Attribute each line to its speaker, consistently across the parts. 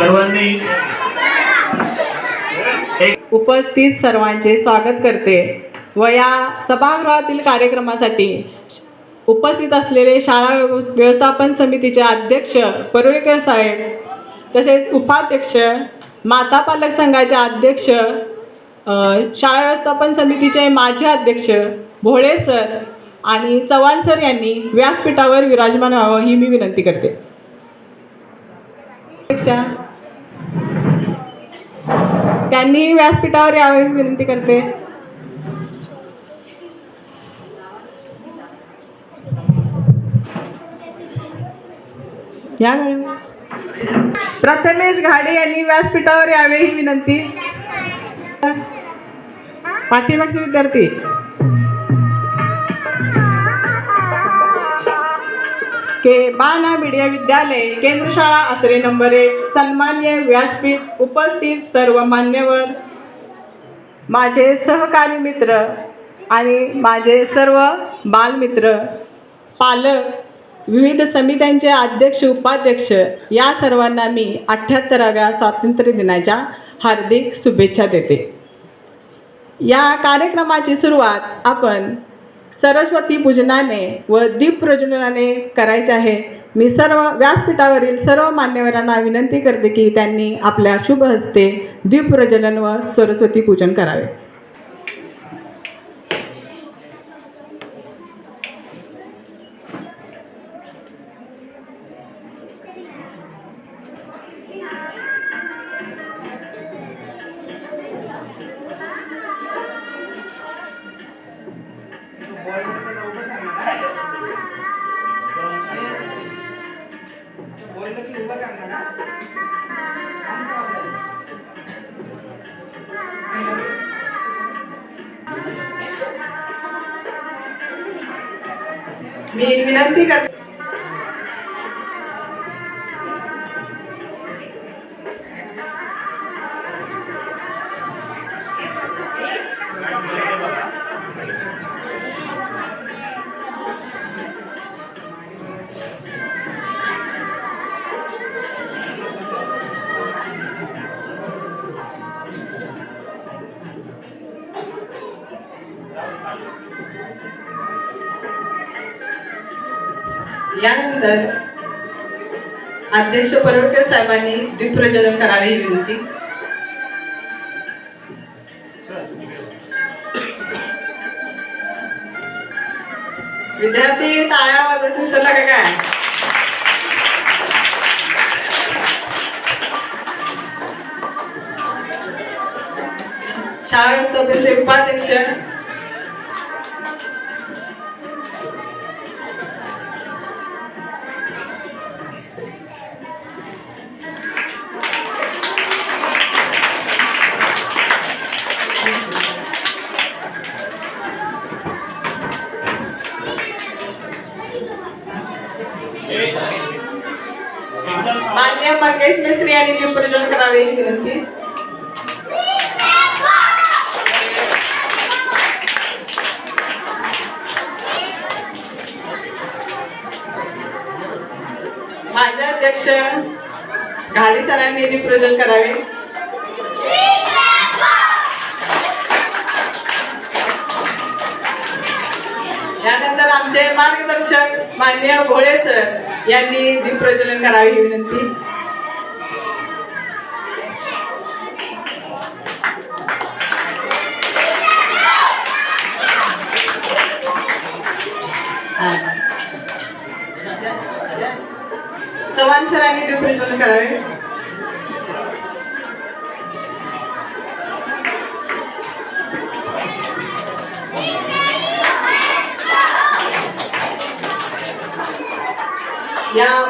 Speaker 1: सर्वांनी
Speaker 2: उपस्थित सर्वांचे स्वागत करते व या सभागृहातील कार्यक्रमासाठी उपस्थित असलेले शाळा व्यवस्थापन समितीचे अध्यक्ष परुळेकर साहेब तसेच उपाध्यक्ष माता पालक संघाचे अध्यक्ष शाळा व्यवस्थापन समितीचे माजी अध्यक्ष भोळे सर आणि चव्हाण सर यांनी व्यासपीठावर विराजमान व्हावं ही मी विनंती करते. त्यांनी व्यासपीठावर यावे विनंती करते. या प्रथमेश घाडे यांनी व्यासपीठावर यावे ही विनंती. पाठीमागचे विद्यार्थी. के बाना मीडिया विद्यालय केंद्रशाळा आचरे नंबर एक सन्मान्य व्यासपीठ उपस्थित सर्व मान्यवर माझे सहकारी मित्र आणि माझे सर्व बालमित्र पालक विविध समित्यांचे अध्यक्ष उपाध्यक्ष या सर्वांना मी अठ्ठ्याहत्तराव्या स्वातंत्र्य दिनाच्या हार्दिक शुभेच्छा देते. या कार्यक्रमाची सुरुवात आपण सरस्वती पूजनाने व दीप प्रज्वलनाने करायचे आहे. मी सर्व व्यासपीठावरील सर्व मान्यवरांना विनंती करते की त्यांनी आपल्या शुभ हस्ते दीप प्रज्वलन व सरस्वती पूजन करावे. मी विनंती करते. यानंतर अध्यक्ष परोडकर साहेबांनी दीपप्रज्वलन करावे ही विनंती. विद्यार्थी टाळ्या वाजवायचं विसरला का काय? शाळा व्यवस्थापनचे उपाध्यक्ष मान्य मंगेश दीपप्रज्वलन करावे ही विनंती माझे अध्यक्ष घाडी सरांनी दीपप्रज्वलन करावे. यानंतर आमचे मार्गदर्शक मान्य भोळे सर यांनी दीपप्रज्वलन करावे ही विनंती. या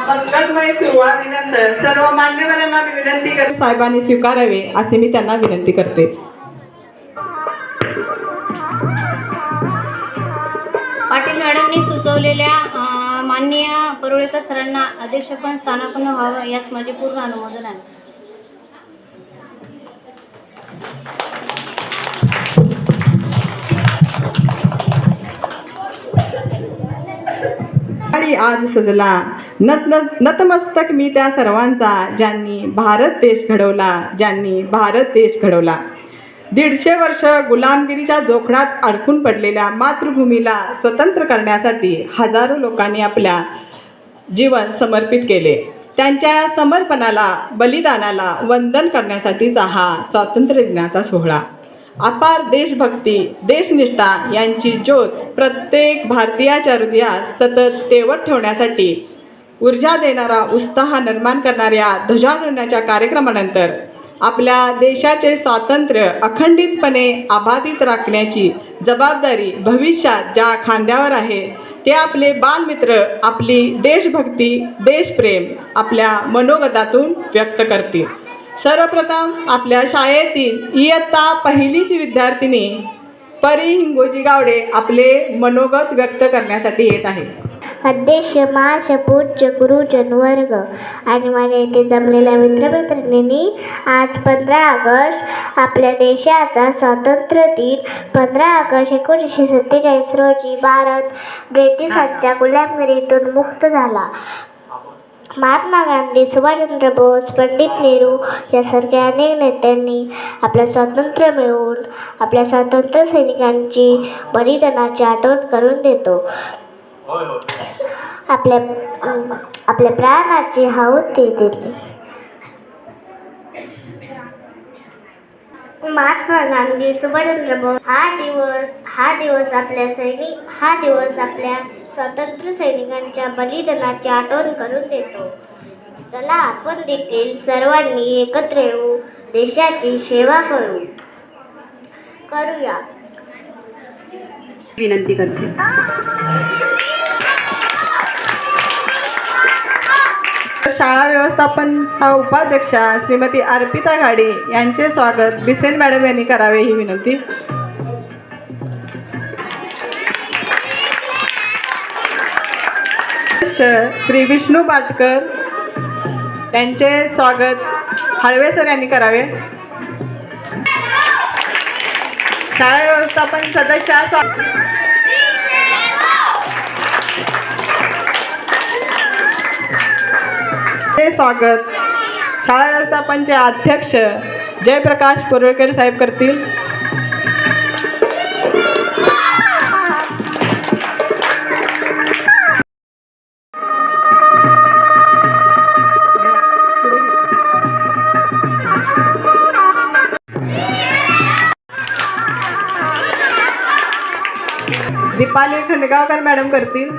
Speaker 2: मंगलमय सुरुवातीनंतर सर्व मान्यवरांना मी विनंती कर साहेबांनी स्वीकारावे असे मी त्यांना विनंती करते.
Speaker 3: पाटील मॅडमनी सुचवलेल्या माननीय परुळेकर सरांना अध्यक्षपण स्थानापन्न व्हावं यास माझे पूर्ण अनुमोदन आहे.
Speaker 2: आणि आज सजला नत- नतमस्तक मी त्या सर्वांचा ज्यांनी भारत देश घडवला ज्यांनी भारत देश घडवला. दीडशे वर्ष गुलामगिरीच्या जोखडात अडकून पडलेल्या मातृभूमीला स्वतंत्र करण्यासाठी हजारो लोकांनी आपल्या जीवन समर्पित केले. त्यांच्या या समर्पणाला बलिदानाला वंदन करण्यासाठीचा हा स्वातंत्र्य दिनाचा सोहळा. अपार देशभक्ती देशनिष्ठा यांची ज्योत प्रत्येक भारतीयाच्या हृदयात सतत तेवत ठेवण्यासाठी ऊर्जा देणारा उत्साह निर्माण करणाऱ्या ध्वजारोहणाच्या कार्यक्रमानंतर आपल्या देशाचे स्वातंत्र्य अखंडितपणे अबाधित राखण्याची जबाबदारी भविष्यात ज्या खांद्यावर आहे ते आपले बालमित्र आपली देशभक्ती देशप्रेम आपल्या मनोगतातून व्यक्त करतील. सर्वप्रथम आपल्या शाळेतील इयत्ता पहिलीची विद्यार्थिनी परी हिंगोजी गावडे आपले मनोगत व्यक्त करण्यासाठी येत आहे.
Speaker 1: अध्यक्ष महाराष्ट्र पूज्य गुरुजन वर्ग आणि माझ्या इथे जमलेल्या मित्रमैत्रिणींनी आज पंधरा ऑगस्ट आपल्या देशाचा स्वातंत्र्य दिन पंधरा ऑगस्ट एकोणीसशे सत्तेचाळीस रोजी भारत ब्रिटिशांच्या गुलामगिरीतून मुक्त झाला. महात्मा गांधी सुभाषचंद्र बोस पंडित नेहरू यासारख्या अनेक नेत्यांनी आपलं स्वातंत्र्य मिळवून आपल्या स्वातंत्र्य सैनिकांची बलिदानाची आठवण करून देतो. आपल्या आपल्या प्राणाची आहुती दिली. महात्मा गांधी सुभाषचंद्र बोस हा दिवस हा दिवस आपल्या सैनिक हा दिवस आपल्या स्वातंत्र्य सैनिकांच्या बलिदानाची आठवण करून देतो. चला आपण देखील सर्वांनी एकत्र येऊ देशाची सेवा करू. करूया.
Speaker 4: विनंती करते.
Speaker 2: शाळा व्यवस्थापनच्या उपाध्यक्षा श्रीमती अर्पिता घाडे यांचे स्वागत बिसेन मॅडम यांनी करावे ही विनंती. श्री विष्णू पाटकर यांचे स्वागत हळवे सर यांनी करावे. शाळा व्यवस्थापन सदस्य स्वागत ते स्वागत. शाळा व्यवस्थापनचे अध्यक्ष जयप्रकाश पोरळकर साहेब करतील. दीपाली खंडगावकर मॅडम करतील.